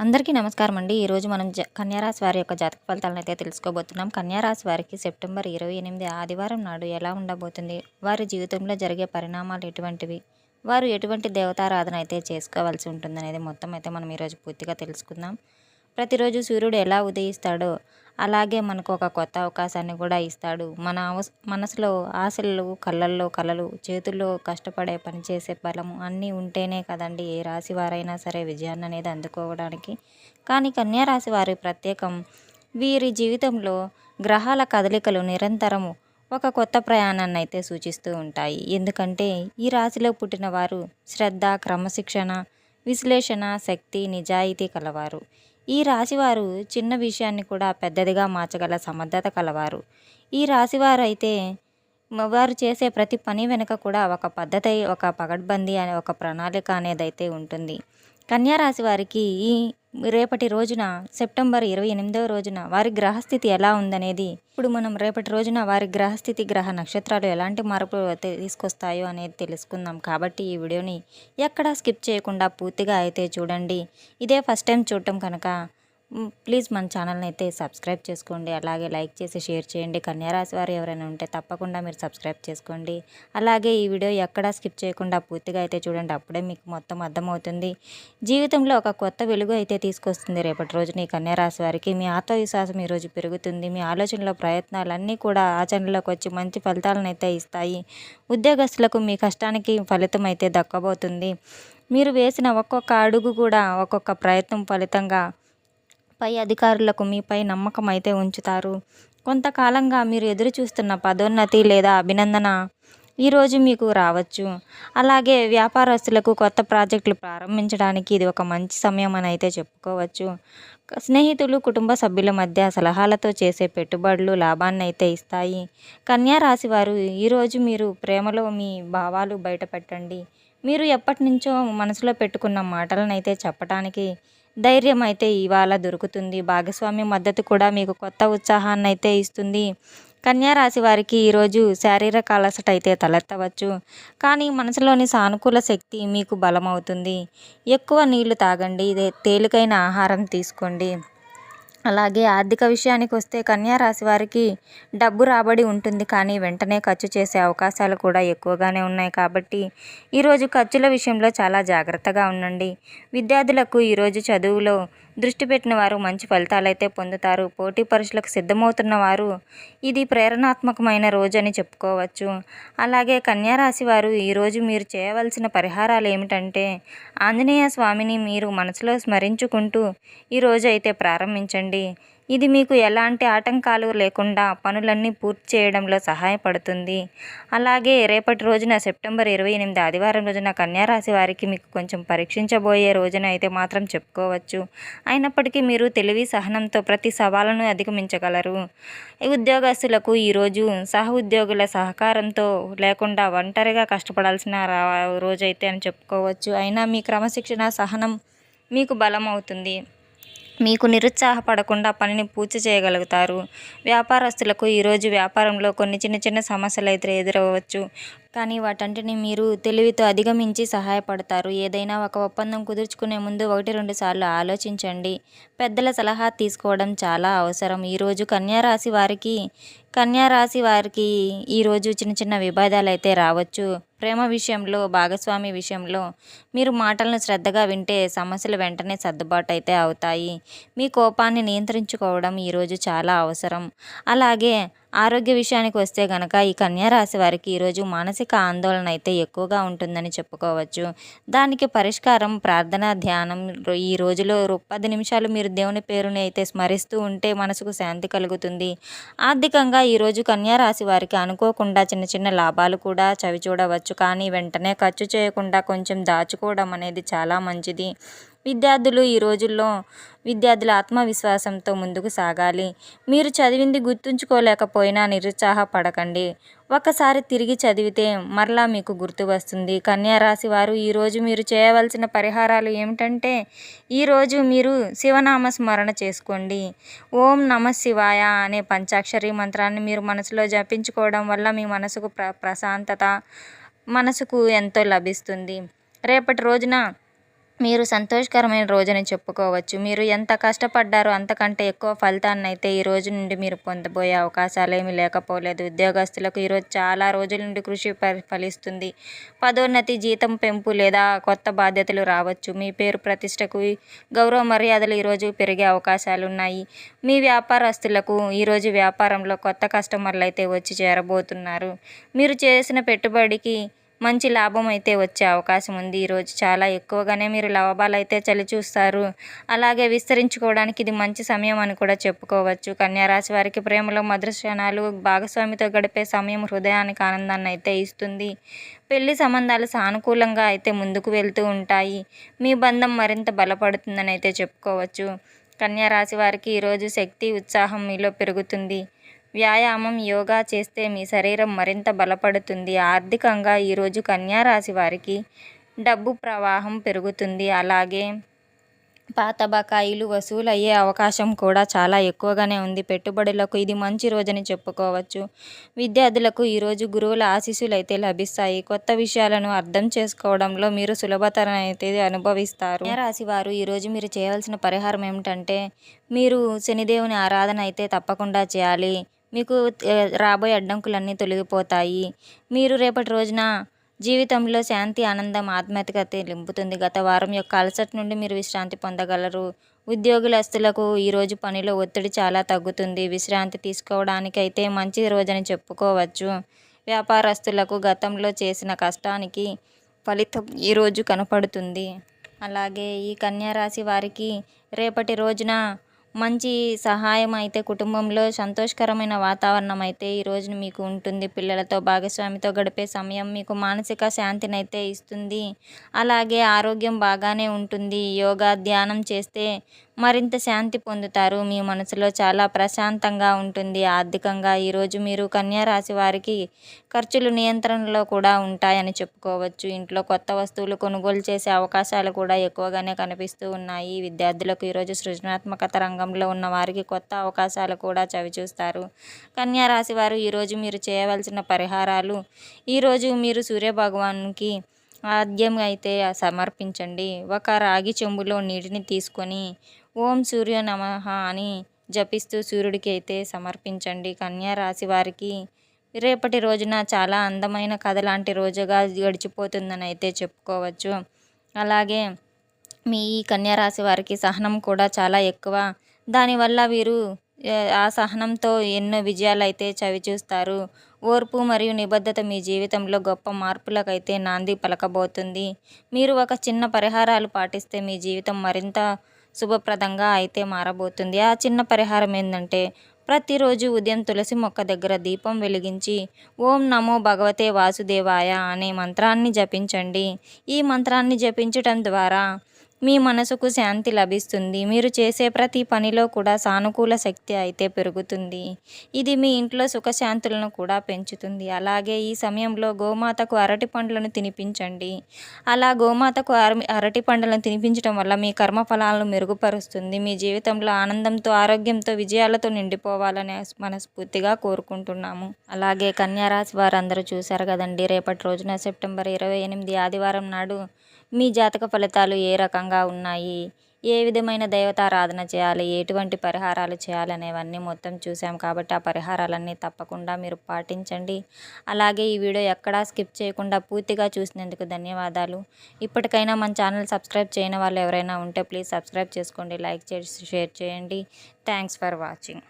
అందరికీ నమస్కారం అండి. ఈరోజు మనం జ కన్యారాశి వారి యొక్క జాతక ఫలితాలను అయితే తెలుసుకోబోతున్నాం. కన్యారాశి వారికి సెప్టెంబర్ ఇరవై ఎనిమిది ఆదివారం నాడు ఎలా ఉండబోతుంది? వారి జీవితంలో జరిగే పరిణామాలు ఎటువంటివి? వారు ఎటువంటి దేవతారాధన అయితే చేసుకోవాల్సి ఉంటుందనేది మొత్తం అయితే మనం ఈరోజు పూర్తిగా తెలుసుకుందాం. ప్రతిరోజు సూర్యుడు ఎలా ఉదయిస్తాడో అలాగే మనకు ఒక కొత్త అవకాశాన్ని కూడా ఇస్తాడు. మన మనసులో ఆశలు కళ్ళల్లో కళలు చేతుల్లో కష్టపడే పనిచేసే బలము అన్నీ ఉంటేనే కదండి ఏ రాశి వారైనా సరే విజయాన్ని అనేది అందుకోవడానికి. కానీ కన్యారాశి వారి ప్రత్యేకం వీరి జీవితంలో గ్రహాల కదలికలు నిరంతరము ఒక కొత్త ప్రయాణాన్ని అయితే సూచిస్తూ ఉంటాయి. ఎందుకంటే ఈ రాశిలో పుట్టిన వారు శ్రద్ధ క్రమశిక్షణ విశ్లేషణ శక్తి నిజాయితీ కలవారు. ఈ రాశివారు చిన్న విషయాన్ని కూడా పెద్దదిగా మార్చగల సమర్థత కలవారు. ఈ రాశివారు అయితే వారు చేసే ప్రతి పని వెనుక కూడా ఒక పద్ధతి ఒక పగడ్బందీ అనే ఒక ప్రణాళిక అనేది అయితే ఉంటుంది. కన్యా రాశి వారికి ఈ రేపటి రోజున సెప్టెంబర్ ఇరవై ఎనిమిదవ రోజున వారి గ్రహస్థితి ఎలా ఉందనేది. ఇప్పుడు మనం రేపటి రోజున వారి గ్రహస్థితి గ్రహ నక్షత్రాలు ఎలాంటి మార్పులు తీసుకొస్తాయో అనేది తెలుసుకుందాం. కాబట్టి ఈ వీడియోని ఎక్కడా స్కిప్ చేయకుండా పూర్తిగా అయితే చూడండి. ఇదే ఫస్ట్ టైం చూడటం కనుక ప్లీజ్ మన ఛానల్ని అయితే సబ్స్క్రైబ్ చేసుకోండి. అలాగే లైక్ చేసి షేర్ చేయండి. కన్యారాశి వారు ఎవరైనా ఉంటే తప్పకుండా మీరు సబ్స్క్రైబ్ చేసుకోండి. అలాగే ఈ వీడియో ఎక్కడా స్కిప్ చేయకుండా పూర్తిగా అయితే చూడండి. అప్పుడే మీకు మొత్తం అర్థమవుతుంది. జీవితంలో ఒక కొత్త వెలుగు అయితే తీసుకొస్తుంది రేపటి రోజున ఈ కన్యారాశి వారికి. మీ ఆత్మవిశ్వాసం ఈరోజు పెరుగుతుంది. మీ ఆలోచనలో ప్రయత్నాలన్నీ కూడా ఆచరణలోకి వచ్చి మంచి ఫలితాలను అయితే ఇస్తాయి. ఉద్యోగస్తులకు మీ కష్టానికి ఫలితం అయితే దక్కబోతుంది. మీరు వేసిన ఒక్కొక్క అడుగు కూడా ఒక్కొక్క ప్రయత్నం ఫలితంగా పై అధికారులకు మీపై నమ్మకం అయితే ఉంచుతారు. కొంతకాలంగా మీరు ఎదురు చూస్తున్న పదోన్నతి లేదా అభినందన ఈరోజు మీకు రావచ్చు. అలాగే వ్యాపారస్తులకు కొత్త ప్రాజెక్టులు ప్రారంభించడానికి ఇది ఒక మంచి సమయం అని అయితే చెప్పుకోవచ్చు. స్నేహితులు కుటుంబ సభ్యుల మధ్య సలహాలతో చేసే పెట్టుబడులు లాభాన్ని అయితే ఇస్తాయి. కన్యా రాశి వారు ఈరోజు మీరు ప్రేమలో మీ భావాలు బయటపెట్టండి. మీరు ఎప్పటి నుంచో మనసులో పెట్టుకున్న మాటలను అయితే చెప్పడానికి ధైర్యం అయితే ఇవాళ దొరుకుతుంది. భాగస్వామి మద్దతు కూడా మీకు కొత్త ఉత్సాహాన్ని అయితే ఇస్తుంది. కన్యారాశి వారికి ఈరోజు శారీరక అలసట అయితే తలెత్తవచ్చు. కానీ మనసులోని సానుకూల శక్తి మీకు బలమవుతుంది. ఎక్కువ నీళ్ళు తాగండి. తేలికైన ఆహారం తీసుకోండి. అలాగే ఆర్థిక విషయానికి వస్తే కన్యారాశి వారికి డబ్బు రాబడి ఉంటుంది కానీ వెంటనే ఖర్చు చేసే అవకాశాలు కూడా ఎక్కువగానే ఉన్నాయి కాబట్టి ఈరోజు ఖర్చుల విషయంలో చాలా జాగ్రత్తగా ఉండండి. విద్యార్థులకు ఈరోజు చదువులో దృష్టి పెట్టిన వారు మంచి ఫలితాలు అయితే పొందుతారు. పోటీ పరీక్షలకు సిద్ధమవుతున్న వారు ఇది ప్రేరణాత్మకమైన రోజు అని చెప్పుకోవచ్చు. అలాగే కన్యారాశి వారు ఈరోజు మీరు చేయవలసిన పరిహారాలు ఏమిటంటే ఆంజనేయ స్వామిని మీరు మనసులో స్మరించుకుంటూ ఈరోజు అయితే ప్రారంభించండి. ఇది మీకు ఎలాంటి ఆటంకాలు లేకుండా పనులన్నీ పూర్తి చేయడంలో సహాయపడుతుంది. అలాగే రేపటి రోజున సెప్టెంబర్ ఇరవై ఎనిమిది ఆదివారం రోజున కన్యారాశి వారికి మీకు కొంచెం పరీక్షించబోయే రోజున అయితే మాత్రం చెప్పుకోవచ్చు. అయినప్పటికీ మీరు తెలివి సహనంతో ప్రతి సవాళ్ళను అధిగమించగలరు. ఉద్యోగస్తులకు ఈరోజు సహ ఉద్యోగుల సహకారంతో లేకుండా ఒంటరిగా కష్టపడాల్సిన రోజైతే అని చెప్పుకోవచ్చు. అయినా మీ క్రమశిక్షణ సహనం మీకు బలం అవుతుంది మీకు నిరుత్సాహపడకుండా పనిని పూర్తి చేయగలుగుతారు. వ్యాపారస్తులకు ఈరోజు వ్యాపారంలో కొన్ని చిన్న చిన్న సమస్యలు అయితే ఎదురవ్వచ్చు. కానీ వాటంటిని మీరు తెలివితో అధిగమించి సహాయపడతారు. ఏదైనా ఒక ఒప్పందం కుదుర్చుకునే ముందు ఒకటి రెండు సార్లు ఆలోచించండి. పెద్దల సలహా తీసుకోవడం చాలా అవసరం. ఈరోజు కన్యారాశి వారికి కన్యారాశి వారికి ఈరోజు చిన్న చిన్న విభేదాలు అయితే రావచ్చు. ప్రేమ విషయంలో భాగస్వామి విషయంలో మీరు మాటలను శ్రద్ధగా వింటే సమస్యలు వెంటనే సర్దుబాటు అయితే అవుతాయి. మీ కోపాన్ని నియంత్రించుకోవడం ఈరోజు చాలా అవసరం. అలాగే ఆరోగ్య విషయానికి వస్తే కనుక ఈ కన్యారాశి వారికి ఈరోజు మానసిక ఆందోళన అయితే ఎక్కువగా ఉంటుందని చెప్పుకోవచ్చు. దానికి పరిష్కారం ప్రార్థన ధ్యానం ఈ రోజులో పది నిమిషాలు మీరు దేవుని పేరుని అయితే స్మరిస్తూ ఉంటే మనసుకు శాంతి కలుగుతుంది. ఆర్థికంగా ఈరోజు కన్యారాశి వారికి అనుకోకుండా చిన్న చిన్న లాభాలు కూడా చవి చూడవచ్చు కానీ వెంటనే ఖర్చు చేయకుండా కొంచెం దాచుకోవడం అనేది చాలా మంచిది. విద్యార్థులు ఈ రోజుల్లో విద్యార్థుల ఆత్మవిశ్వాసంతో ముందుకు సాగాలి. మీరు చదివింది గుర్తుంచుకోలేకపోయినా నిరుత్సాహపడకండి. ఒకసారి తిరిగి చదివితే మరలా మీకు గుర్తు వస్తుంది. కన్యారాశి వారు ఈరోజు మీరు చేయవలసిన పరిహారాలు ఏమిటంటే ఈరోజు మీరు శివనామ స్మరణ చేసుకోండి. ఓం నమ శివాయ అనే పంచాక్షరి మంత్రాన్ని మీరు మనసులో జపించుకోవడం వల్ల మీ మనసుకు ప్ర ప్రశాంతత మనసుకు ఎంతో లభిస్తుంది. రేపటి రోజున మీరు సంతోషకరమైన రోజని చెప్పుకోవచ్చు. మీరు ఎంత కష్టపడ్డారో అంతకంటే ఎక్కువ ఫలితాన్ని అయితే ఈ రోజు నుండి మీరు పొందబోయే అవకాశాలు ఏమి లేకపోలేదు. ఉద్యోగస్తులకు ఈరోజు చాలా రోజుల నుండి కృషి ఫలిస్తుంది. పదోన్నతి జీతం పెంపు లేదా కొత్త బాధ్యతలు రావచ్చు. మీ పేరు ప్రతిష్టకు గౌరవ మర్యాదలు ఈరోజు పెరిగే అవకాశాలు ఉన్నాయి మీ వ్యాపారస్తులకు ఈరోజు వ్యాపారంలో కొత్త కస్టమర్లు అయితే వచ్చి చేరబోతున్నారు. మీరు చేసిన పెట్టుబడికి మంచి లాభం అయితే వచ్చే అవకాశం ఉంది ఈరోజు. చాలా ఎక్కువగానే మీరు లాభాలు అయితే చలి చూస్తారు. అలాగే విస్తరించుకోవడానికి ఇది మంచి సమయం అని కూడా చెప్పుకోవచ్చు. కన్యారాశి వారికి ప్రేమలో మధుర క్షణాలు భాగస్వామితో గడిపే సమయం హృదయానికి ఆనందాన్ని అయితే ఇస్తుంది. పెళ్ళి సంబంధాలు సానుకూలంగా అయితే ముందుకు వెళ్తూ ఉంటాయి. మీ బంధం మరింత బలపడుతుందని అయితే చెప్పుకోవచ్చు. కన్యారాశి వారికి ఈరోజు శక్తి ఉత్సాహం మీలో పెరుగుతుంది. వ్యాయామం యోగా చేస్తే మీ శరీరం మరింత బలపడుతుంది. ఆర్థికంగా ఈరోజు కన్యారాశి వారికి డబ్బు ప్రవాహం పెరుగుతుంది. అలాగే పాత బకాయిలు వసూలు అయ్యే అవకాశం కూడా చాలా ఎక్కువగానే ఉంది. పెట్టుబడులకు ఇది మంచి రోజని చెప్పుకోవచ్చు. విద్యార్థులకు ఈరోజు గురువుల ఆశీస్సులు అయితే లభిస్తాయి. కొత్త విషయాలను అర్థం చేసుకోవడంలో మీరు సులభతరం అయితే అనుభవిస్తారు రాశి వారు ఈరోజు మీరు చేయవలసిన పరిహారం ఏమిటంటే మీరు శనిదేవుని ఆరాధన అయితే తప్పకుండా చేయాలి. మీకు రాబోయే అడ్డంకులన్నీ తొలగిపోతాయి. మీరు రేపటి రోజున జీవితంలో శాంతి ఆనందం ఆత్మీయతగా నింపుతుంది. గత వారం యొక్క అలసట నుండి మీరు విశ్రాంతి పొందగలరు. ఉద్యోగులస్తులకు ఈరోజు పనిలో ఒత్తిడి చాలా తగ్గుతుంది. విశ్రాంతి తీసుకోవడానికి అయితే మంచి రోజని చెప్పుకోవచ్చు. వ్యాపారస్తులకు గతంలో చేసిన కష్టానికి ఫలితం ఈరోజు కనపడుతుంది. అలాగే ఈ కన్యారాశి వారికి రేపటి రోజున మంచి సహాయం అయితే కుటుంబంలో సంతోషకరమైన వాతావరణం అయితే ఈ రోజున మీకు ఉంటుంది. పిల్లలతో భాగస్వామితో గడిపే సమయం మీకు మానసిక శాంతిని అయితే ఇస్తుంది. అలాగే ఆరోగ్యం బాగానే ఉంటుంది. యోగా ధ్యానం చేస్తే మరింత శాంతి పొందుతారు. మీ మనసులో చాలా ప్రశాంతంగా ఉంటుంది. ఆర్థికంగా ఈరోజు మీరు కన్యారాశి వారికి ఖర్చులు నియంత్రణలో కూడా ఉంటాయని చెప్పుకోవచ్చు. ఇంట్లో కొత్త వస్తువులు కొనుగోలు చేసే అవకాశాలు కూడా ఎక్కువగానే కనిపిస్తూ ఉన్నాయి. విద్యార్థులకు ఈరోజు సృజనాత్మకత రంగంలో ఉన్న వారికి కొత్త అవకాశాలు కూడా చవిచూస్తారు కన్యారాశి వారు ఈరోజు మీరు చేయవలసిన పరిహారాలు ఈరోజు మీరు సూర్యభగవానుకి ఆద్యం అయితే సమర్పించండి. ఒక రాగి చెంబులో నీటిని తీసుకొని ఓం సూర్య నమ అని జపిస్తూ సూర్యుడికి అయితే సమర్పించండి. కన్యా రాశి వారికి రేపటి రోజున చాలా అందమైన కథ లాంటి రోజుగా గడిచిపోతుందని అయితే చెప్పుకోవచ్చు. అలాగే మీ ఈ కన్యారాశి వారికి సహనం కూడా చాలా ఎక్కువ. దానివల్ల వీరు ఆ సహనంతో ఎన్నో విజయాలు అయితే చవిచూస్తారు. ఓర్పు మరియు నిబద్ధత మీ జీవితంలో గొప్ప మార్పులకైతే నాంది పలకబోతుంది. మీరు ఒక చిన్న పరిహారాలు పాటిస్తే మీ జీవితం మరింత శుభప్రదంగా అయితే మారబోతుంది. ఆ చిన్న పరిహారం ఏంటంటే ప్రతిరోజు ఉదయం తులసి మొక్క దగ్గర దీపం వెలిగించి ఓం నమో భగవతే వాసుదేవాయ అనే మంత్రాన్ని జపించండి. ఈ మంత్రాన్ని జపించటం ద్వారా మీ మనసుకు శాంతి లభిస్తుంది. మీరు చేసే ప్రతి పనిలో కూడా సానుకూల శక్తి అయితే పెరుగుతుంది. ఇది మీ ఇంట్లో సుఖశాంతులను కూడా పెంచుతుంది. అలాగే ఈ సమయంలో గోమాతకు అరటి పండ్లను తినిపించండి. అలా గోమాతకు అరటి పండ్లను తినిపించడం వల్ల మీ కర్మఫలాలను మెరుగుపరుస్తుంది. మీ జీవితంలో ఆనందంతో ఆరోగ్యంతో విజయాలతో నిండిపోవాలని మనస్ఫూర్తిగా కోరుకుంటున్నాము. అలాగే కన్యారాశి వారందరూ చూశారు కదండి. రేపటి రోజున సెప్టెంబర్ ఇరవై ఎనిమిది ఆదివారం నాడు మీ జాతక ఫలితాలు ఏ రకంగా ఉన్నాయి? ఏ విధమైన దైవతారాధన చేయాలి? ఎటువంటి పరిహారాలు చేయాలి అనేవన్నీ మొత్తం చూసాం కాబట్టి ఆ పరిహారాలన్నీ తప్పకుండా మీరు పాటించండి. అలాగే ఈ వీడియో ఎక్కడా స్కిప్ చేయకుండా పూర్తిగా చూసినందుకు ధన్యవాదాలు. ఇప్పటికైనా మన ఛానల్ సబ్స్క్రైబ్ చేయని వాళ్ళు ఎవరైనా ఉంటే ప్లీజ్ సబ్స్క్రైబ్ చేసుకోండి లైక్ చేసి షేర్ చేయండి. Thanks for watching.